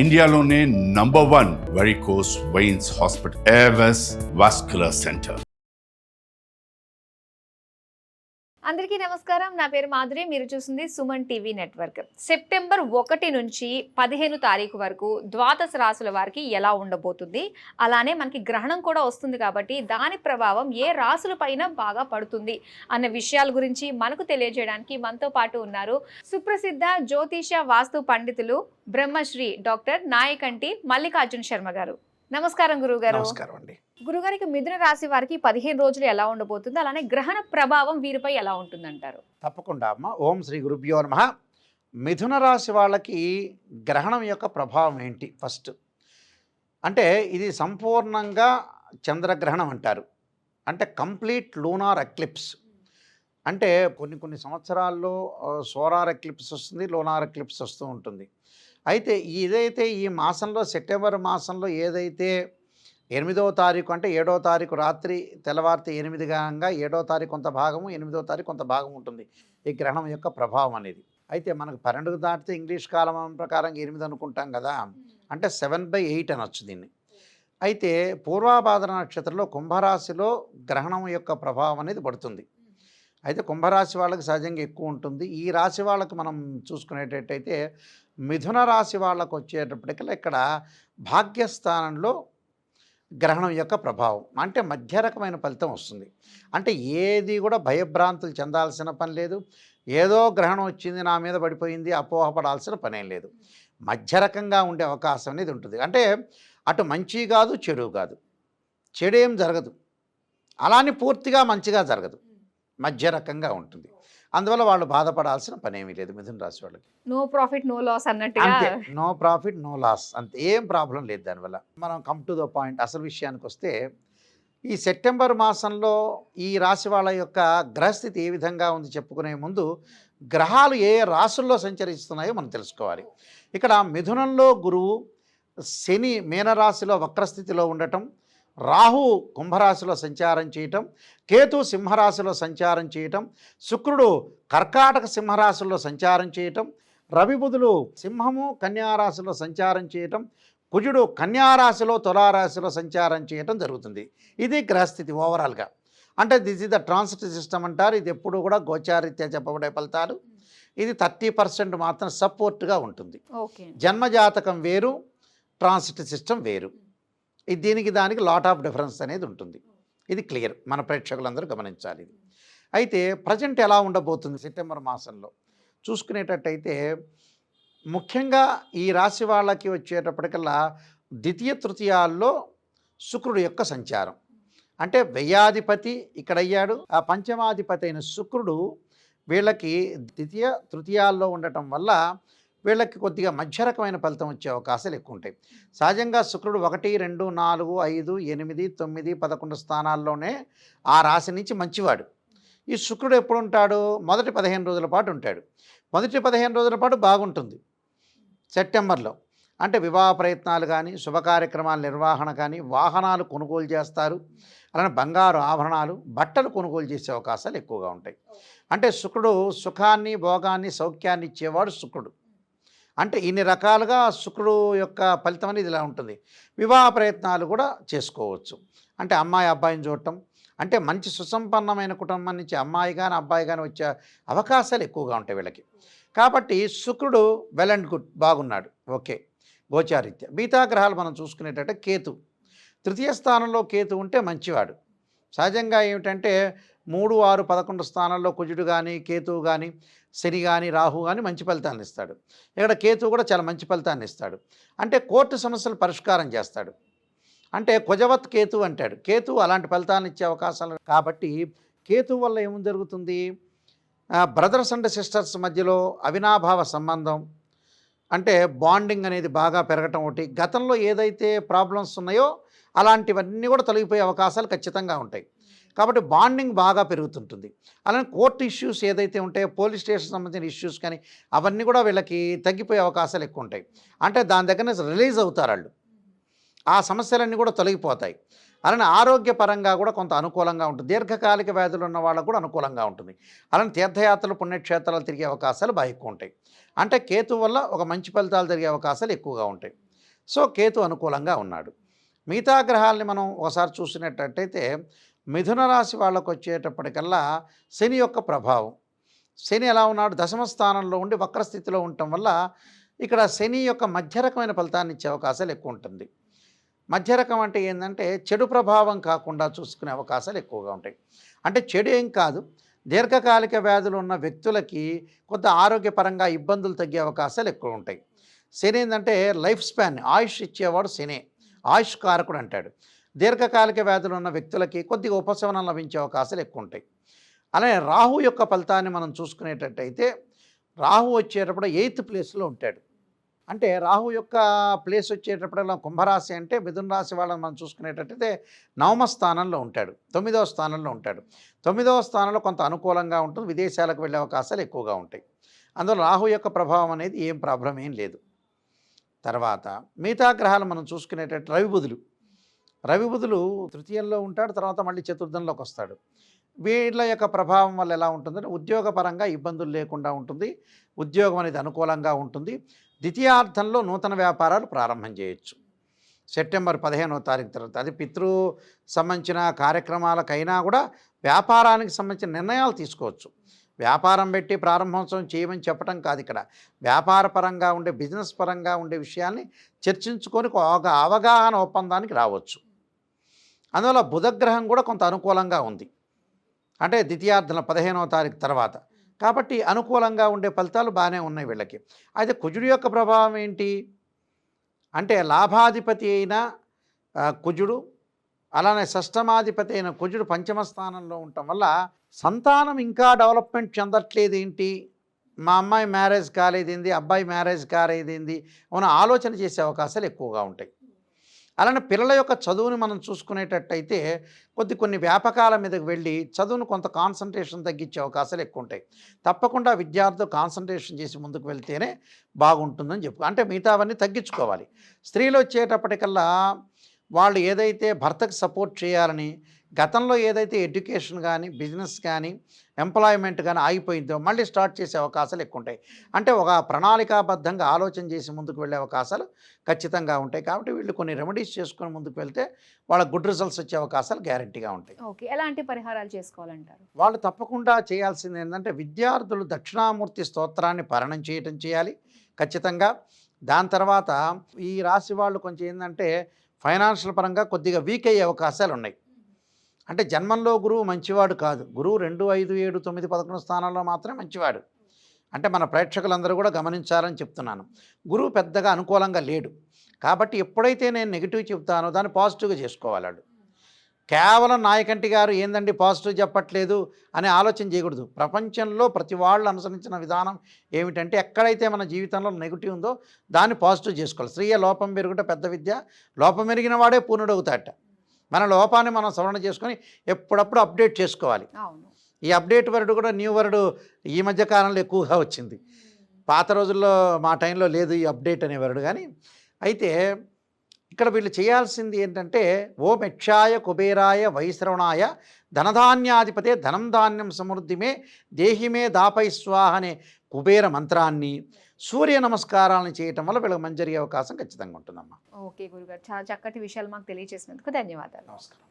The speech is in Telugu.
ఇండియాలోనే number one varicose veins hospital Avis vascular centre. అందరికీ నమస్కారం. నా పేరు మాధురి. మీరు చూసింది సుమన్ టీవీ నెట్వర్క్. సెప్టెంబర్ ఒకటి నుంచి పదిహేను తారీఖు వరకు ద్వాదశ రాసుల వారికి ఎలా ఉండబోతుంది? అలానే మనకి గ్రహణం కూడా వస్తుంది కాబట్టి దాని ప్రభావం ఏ రాసుల పైన బాగా పడుతుంది అన్న విషయాల గురించి మనకు తెలియజేయడానికి మనతో పాటు ఉన్నారు సుప్రసిద్ధ జ్యోతిష వాస్తు పండితులు బ్రహ్మశ్రీ డాక్టర్ నాయకంటి మల్లికార్జున శర్మ గారు. నమస్కారం గురువు గారు నమస్కారం అండి. గురుగారికి మిథున రాశి వారికి పదిహేను రోజులు ఎలా ఉండబోతుంది? అలానే గ్రహణ ప్రభావం వీరిపై ఎలా ఉంటుందంటారు? తప్పకుండా అమ్మ. ఓం శ్రీ గురుభ్యో నమ. మిథున రాశి వాళ్ళకి గ్రహణం యొక్క ప్రభావం ఏంటి ఫస్ట్? అంటే ఇది సంపూర్ణంగా చంద్రగ్రహణం అంటారు. అంటే కంప్లీట్ లూనార్ ఎక్లిప్స్. అంటే కొన్ని కొన్ని సంవత్సరాల్లో సోలార్ ఎక్లిప్స్ వస్తుంది లోనార్ ఎక్లిప్స్ వస్తూ ఉంటుంది. అయితే ఇదైతే ఈ మాసంలో సెప్టెంబర్ మాసంలో ఏదైతే ఎనిమిదవ తారీఖు అంటే ఏడవ తారీఖు రాత్రి తెల్లవారితే ఎనిమిది కాగా ఏడో తారీఖు కొంత భాగము ఎనిమిదో తారీఖు కొంత భాగం ఉంటుంది. ఈ గ్రహణం యొక్క ప్రభావం అనేది. అయితే మనకు పన్నెండుకు దాటితే ఇంగ్లీష్ కాలం ప్రకారం ఎనిమిది అనుకుంటాం కదా. అంటే సెవెన్ బై ఎయిట్ అనొచ్చు దీన్ని. అయితే పూర్వాభాద్ర నక్షత్రంలో కుంభరాశిలో గ్రహణం యొక్క ప్రభావం అనేది పడుతుంది. అయితే కుంభరాశి వాళ్ళకి సహజంగా ఎక్కువ ఉంటుంది. ఈ రాశి వాళ్ళకి మనం చూసుకునేటట్టయితే మిథున రాశి వాళ్ళకు వచ్చేటప్పటికల్లా ఇక్కడ భాగ్యస్థానంలో గ్రహణం యొక్క ప్రభావం. అంటే మధ్య రకమైన ఫలితం వస్తుంది. అంటే ఏది కూడా భయభ్రాంతులు చెందాల్సిన పని లేదు. ఏదో గ్రహణం వచ్చింది నా మీద పడిపోయింది అపోహపడాల్సిన పనేం లేదు. మధ్య రకంగా ఉండే అవకాశం అనేది ఉంటుంది. అంటే అటు మంచి కాదు చెడు కాదు. చెడు ఏం జరగదు. అలానే పూర్తిగా మంచిగా జరగదు. మధ్య రకంగా ఉంటుంది. అందువల్ల వాళ్ళు బాధపడాల్సిన పనేమీ లేదు మిథున రాశి వాళ్ళకి. నో ప్రాఫిట్ నో లాస్ అన్నట్టుగా? అంతే. No profit no loss. అంతే. ఏం ప్రాబ్లం లేదు దానివల్ల. మనం కమ్ టు ద పాయింట్ అసలు విషయానికి వస్తే ఈ సెప్టెంబర్ మాసంలో ఈ రాశి వాళ్ళ యొక్క గ్రహస్థితి ఏ విధంగా ఉంది చెప్పుకునే ముందు గ్రహాలు ఏ రాసుల్లో సంచరిస్తున్నాయో మనం తెలుసుకోవాలి. ఇక్కడ మిథునంలో గురువు శని మీనరాశిలో వక్రస్థితిలో ఉండటం రాహు కుంభరాశిలో సంచారం చేయటం కేతు సింహరాశిలో సంచారం చేయటం శుక్రుడు కర్కాటక సింహరాశిలో సంచారం చేయటం రవి బుధులు సింహము కన్యారాశిలో సంచారం చేయటం కుజుడు కన్యారాశిలో తులారాశిలో సంచారం చేయటం జరుగుతుంది. ఇది గ్రహస్థితి ఓవరాల్గా. అంటే this is the transit system అంటారు. ఇది ఎప్పుడు కూడా గోచారీత్యా చెప్పబడే ఫలితాలు. ఇది థర్టీ పర్సెంట్ మాత్రం సపోర్ట్గా ఉంటుంది. జన్మజాతకం వేరు ట్రాన్సిట్ సిస్టమ్ వేరు. దీనికి దానికి లాట్ ఆఫ్ డిఫరెన్స్ అనేది ఉంటుంది. ఇది క్లియర్ మన ప్రేక్షకులందరూ గమనించాలి ఇది. అయితే ప్రజెంట్ ఎలా ఉండబోతుంది సెప్టెంబర్ మాసంలో? చూసుకునేటట్టయితే ముఖ్యంగా ఈ రాశి వాళ్ళకి వచ్చేటప్పటికల్లా ద్వితీయ తృతీయాల్లో శుక్రుడు యొక్క సంచారం. అంటే వ్యయాధిపతి ఇక్కడయ్యాడు ఆ పంచమాధిపతి అయిన శుక్రుడు వీళ్ళకి ద్వితీయ తృతీయాల్లో ఉండటం వల్ల వీళ్ళకి కొద్దిగా మధ్య రకమైన ఫలితం వచ్చే అవకాశాలు ఎక్కువ ఉంటాయి సహజంగా శుక్రుడు ఒకటి రెండు నాలుగు ఐదు ఎనిమిది తొమ్మిది పదకొండు స్థానాల్లోనే ఆ రాశి నుంచి మంచివాడు. ఈ శుక్రుడు ఎప్పుడు ఉంటాడు మొదటి పదిహేను రోజుల పాటు ఉంటాడు. మొదటి పదిహేను రోజుల పాటు బాగుంటుంది. సెప్టెంబర్లో అంటే వివాహ ప్రయత్నాలు కానీ శుభ కార్యక్రమాల నిర్వహణ కానీ వాహనాలు కొనుగోలు చేస్తారు. అలానే బంగారు ఆభరణాలు బట్టలు కొనుగోలు చేసే అవకాశాలు ఎక్కువగా ఉంటాయి. అంటే శుక్రుడు సుఖాన్ని భోగాన్ని సౌఖ్యాన్ని ఇచ్చేవాడు శుక్రుడు. అంటే ఇన్ని రకాలుగా శుక్రుడు యొక్క ఫలితం అనేది ఇలా ఉంటుంది. వివాహ ప్రయత్నాలు కూడా చేసుకోవచ్చు. అంటే అమ్మాయి అబ్బాయిని చూడటం అంటే మంచి సుసంపన్నమైన కుటుంబం నుంచి అమ్మాయి కానీ అబ్బాయి కానీ వచ్చే అవకాశాలు ఎక్కువగా ఉంటాయి వీళ్ళకి. కాబట్టి శుక్రుడు వెల్ అండ్ గుడ్ బాగున్నాడు. ఓకే. గోచారీత్య. మిగతా గ్రహాలు మనం చూసుకునేటట్టే కేతు. తృతీయ స్థానంలో కేతు ఉంటే మంచివాడు. సహజంగా ఏమిటంటే మూడు ఆరు పదకొండు స్థానాల్లో కుజుడు కానీ కేతువు కానీ శని కానీ రాహు కానీ మంచి ఫలితాన్ని ఇస్తాడు. ఇక్కడ కేతువు కూడా చాలా మంచి ఫలితాన్ని ఇస్తాడు. అంటే కోర్టు సమస్యలు పరిష్కారం చేస్తాడు. అంటే కుజవత్ కేతు అంటాడు. కేతు అలాంటి ఫలితాన్ని ఇచ్చే అవకాశాలు కాబట్టి కేతు వల్ల ఏం జరుగుతుంది? బ్రదర్స్ అండ్ సిస్టర్స్ మధ్యలో అవినాభావ సంబంధం అంటే బాండింగ్ అనేది బాగా పెరగటం ఒకటి గతంలో ఏదైతే ప్రాబ్లమ్స్ ఉన్నాయో అలాంటివన్నీ కూడా తొలగిపోయే అవకాశాలు ఖచ్చితంగా ఉంటాయి. కాబట్టి బాండింగ్ బాగా పెరుగుతుంటుంది. అలానే కోర్టు ఇష్యూస్ ఏదైతే ఉంటాయో పోలీస్ స్టేషన్ సంబంధించిన ఇష్యూస్ కానీ అవన్నీ కూడా వీళ్ళకి తగ్గిపోయే అవకాశాలు ఎక్కువ ఉంటాయి. అంటే దాని దగ్గర రిలీజ్ అవుతారు వాళ్ళు. ఆ సమస్యలన్నీ కూడా తొలగిపోతాయి. అలానే ఆరోగ్యపరంగా కూడా కొంత అనుకూలంగా ఉంటుంది. దీర్ఘకాలిక వ్యాధులు ఉన్న వాళ్ళకు కూడా అనుకూలంగా ఉంటుంది. అలానే తీర్థయాత్రలు పుణ్యక్షేత్రాలు తిరిగే అవకాశాలు బాగా ఎక్కువ ఉంటాయి. అంటే కేతు వల్ల ఒక మంచి ఫలితాలు జరిగే అవకాశాలు ఎక్కువగా ఉంటాయి. సో కేతు అనుకూలంగా ఉన్నాడు. మిగతా గ్రహాలని మనం ఒకసారి చూసినట్టయితే మిథున రాశి వాళ్ళకు వచ్చేటప్పటికల్లా శని యొక్క ప్రభావం. శని ఎలా ఉన్నాడు? దశమ స్థానంలో ఉండి వక్రస్థితిలో ఉండటం వల్ల ఇక్కడ శని యొక్క మధ్య రకమైన ఫలితాన్ని ఇచ్చే అవకాశాలు ఎక్కువ ఉంటుంది మధ్య రకం అంటే ఏంటంటే చెడు ప్రభావం కాకుండా చూసుకునే అవకాశాలు ఎక్కువగా ఉంటాయి. అంటే చెడు ఏం కాదు. దీర్ఘకాలిక వ్యాధులు ఉన్న వ్యక్తులకి కొంత ఆరోగ్యపరంగా ఇబ్బందులు తగ్గే అవకాశాలు ఎక్కువ ఉంటాయి శని ఏంటంటే లైఫ్ స్పాన్ ఆయుష్ ఇచ్చేవాడు శనే. ఆయుష్ కారకుడు అంటాడు. దీర్ఘకాలిక వ్యాధులు ఉన్న వ్యక్తులకి కొద్దిగా ఉపశమనం లభించే అవకాశాలు ఎక్కువ ఉంటాయి అలానే రాహు యొక్క ఫలితాన్ని మనం చూసుకునేటట్టయితే రాహు వచ్చేటప్పుడు ఎయిత్ ప్లేస్లో ఉంటాడు. అంటే రాహు యొక్క ప్లేస్ వచ్చేటప్పుడల్లా కుంభరాశి అంటే మిథున రాశి వాళ్ళని మనం చూసుకునేటట్టయితే నవమ స్థానంలో ఉంటాడు తొమ్మిదవ స్థానంలో ఉంటాడు. తొమ్మిదవ స్థానంలో కొంత అనుకూలంగా ఉంటుంది విదేశాలకు వెళ్ళే అవకాశాలు ఎక్కువగా ఉంటాయి. అందులో రాహు యొక్క ప్రభావం అనేది ఏం ప్రాబ్లం ఏం లేదు. తర్వాత మిగతా గ్రహాలు మనం చూసుకునేటట్టు రవి బుధులు. రవి బుధులు తృతీయంలో ఉంటాడు తర్వాత మళ్ళీ చతుర్థంలోకి వస్తాడు. వీళ్ళ యొక్క ప్రభావం వల్ల ఎలా ఉంటుందంటే ఉద్యోగపరంగా ఇబ్బందులు లేకుండా ఉంటుంది. ఉద్యోగం అనేది అనుకూలంగా ఉంటుంది. ద్వితీయార్థంలో నూతన వ్యాపారాలు ప్రారంభం చేయొచ్చు. సెప్టెంబర్ పదిహేనవ తారీఖు తర్వాత అది పితృ సంబంధించిన కార్యక్రమాలకైనా కూడా వ్యాపారానికి సంబంధించిన నిర్ణయాలు తీసుకోవచ్చు. వ్యాపారం పెట్టి ప్రారంభోత్సవం చేయమని చెప్పడం కాదు ఇక్కడ. వ్యాపార పరంగా ఉండే బిజినెస్ పరంగా ఉండే విషయాల్ని చర్చించుకొని ఒక అవగాహన ఒప్పందానికి రావచ్చు. అందువల్ల బుధగ్రహం కూడా కొంత అనుకూలంగా ఉంది. అంటే ద్వితీయార్థన పదిహేనవ తారీఖు తర్వాత. కాబట్టి అనుకూలంగా ఉండే ఫలితాలు బాగానే ఉన్నాయి వీళ్ళకి. అయితే కుజుడి యొక్క ప్రభావం ఏంటి? అంటే లాభాధిపతి అయిన కుజుడు అలానే షష్టమాధిపతి అయిన కుజుడు పంచమ స్థానంలో ఉండటం వల్ల సంతానం ఇంకా డెవలప్మెంట్ చెందట్లేదు ఏంటి? మా అమ్మాయి మ్యారేజ్ కాలేదేంది? అబ్బాయి మ్యారేజ్ కాలేదేంది? అని ఆలోచన చేసే అవకాశాలు ఎక్కువగా ఉంటాయి. అలానే పిల్లల యొక్క చదువుని మనం చూసుకునేటట్టయితే కొద్ది కొన్ని వ్యాపకాల మీదకి వెళ్ళి చదువును కొంత కాన్సన్ట్రేషన్ తగ్గించే అవకాశాలు ఎక్కువ ఉంటాయి తప్పకుండా విద్యార్థులు కాన్సన్ట్రేషన్ చేసి ముందుకు వెళ్తేనే బాగుంటుందని చెప్పు అంటే మిగతావన్నీ తగ్గించుకోవాలి. స్త్రీలు వచ్చేటప్పటికల్లా వాళ్ళు ఏదైతే భర్తకు సపోర్ట్ చేయాలని గతంలో ఏదైతే ఎడ్యుకేషన్ కానీ బిజినెస్ కానీ ఎంప్లాయ్మెంట్ కానీ ఆగిపోయిందో మళ్ళీ స్టార్ట్ చేసే అవకాశాలు ఎక్కువ ఉంటాయి అంటే ఒక ప్రణాళికాబద్ధంగా ఆలోచన చేసి ముందుకు వెళ్ళే అవకాశాలు ఖచ్చితంగా ఉంటాయి. కాబట్టి వీళ్ళు కొన్ని రెమెడీస్ చేసుకొని ముందుకు వెళ్తే వాళ్ళ గుడ్ రిజల్ట్స్ వచ్చే అవకాశాలు గ్యారంటీగా ఉంటాయి. ఓకే. ఎలాంటి పరిహారాలు చేసుకోవాలంటారు? వాళ్ళు తప్పకుండా చేయాల్సింది ఏంటంటే విద్యార్థులు దక్షిణామూర్తి స్తోత్రాన్ని పరణం చేయటం చేయాలి ఖచ్చితంగా. దాని తర్వాత ఈ రాశి వాళ్ళు కొంచెం ఏంటంటే ఫైనాన్షియల్ పరంగా కొద్దిగా వీక్ అయ్యే అవకాశాలు ఉన్నాయి అంటే జన్మంలో గురువు మంచివాడు కాదు. గురువు రెండు ఐదు ఏడు తొమ్మిది పదకొండు స్థానాల్లో మాత్రమే మంచివాడు. అంటే మన ప్రేక్షకులందరూ కూడా గమనించాలని చెప్తున్నాను. గురువు పెద్దగా అనుకూలంగా లేడు. కాబట్టి ఎప్పుడైతే నేను నెగిటివ్ చెప్తానో దాన్ని పాజిటివ్గా చేసుకోవాలాడు కేవలం నాయకంటి గారు ఏందండి పాజిటివ్ చెప్పట్లేదు అని ఆలోచన చేయకూడదు. ప్రపంచంలో ప్రతి వాళ్ళు అనుసరించిన విధానం ఏమిటంటే ఎక్కడైతే మన జీవితంలో నెగిటివ్ ఉందో దాన్ని పాజిటివ్ చేసుకోవాలి. స్త్రీయ లోపం పెరుగుట పెద్ద విద్య. లోపం పెరిగిన వాడే పూర్ణుడవుతాట మన లోపాన్ని మనం సవరణ చేసుకొని ఎప్పుడప్పుడు అప్డేట్ చేసుకోవాలి. ఈ అప్డేట్ వర్డ్ కూడా న్యూ వర్డ్ ఈ మధ్య కాలంలో ఎక్కువగా వచ్చింది. పాత రోజుల్లో మా టైంలో లేదు ఈ అప్డేట్ అనే వర్డ్ కానీ అయితే ఇక్కడ వీళ్ళు చేయాల్సింది ఏంటంటే ఓం యక్షాయ కుబేరాయ వైశ్రవణాయ ధనధాన్యాధిపతే ధనం ధాన్యం సమృద్ధిమే దేహిమే దాపై స్వాహ అనే కుబేర మంత్రాన్ని సూర్య నమస్కారాలను చేయటం వల్ల వీళ్ళకి మంచి జరిగే అవకాశం ఖచ్చితంగా ఉంటుందమ్మా. ఓకే గురుగారు చాలా చక్కటి విషయాలు మాకు తెలియజేసినందుకు ధన్యవాదాలు. నమస్కారం.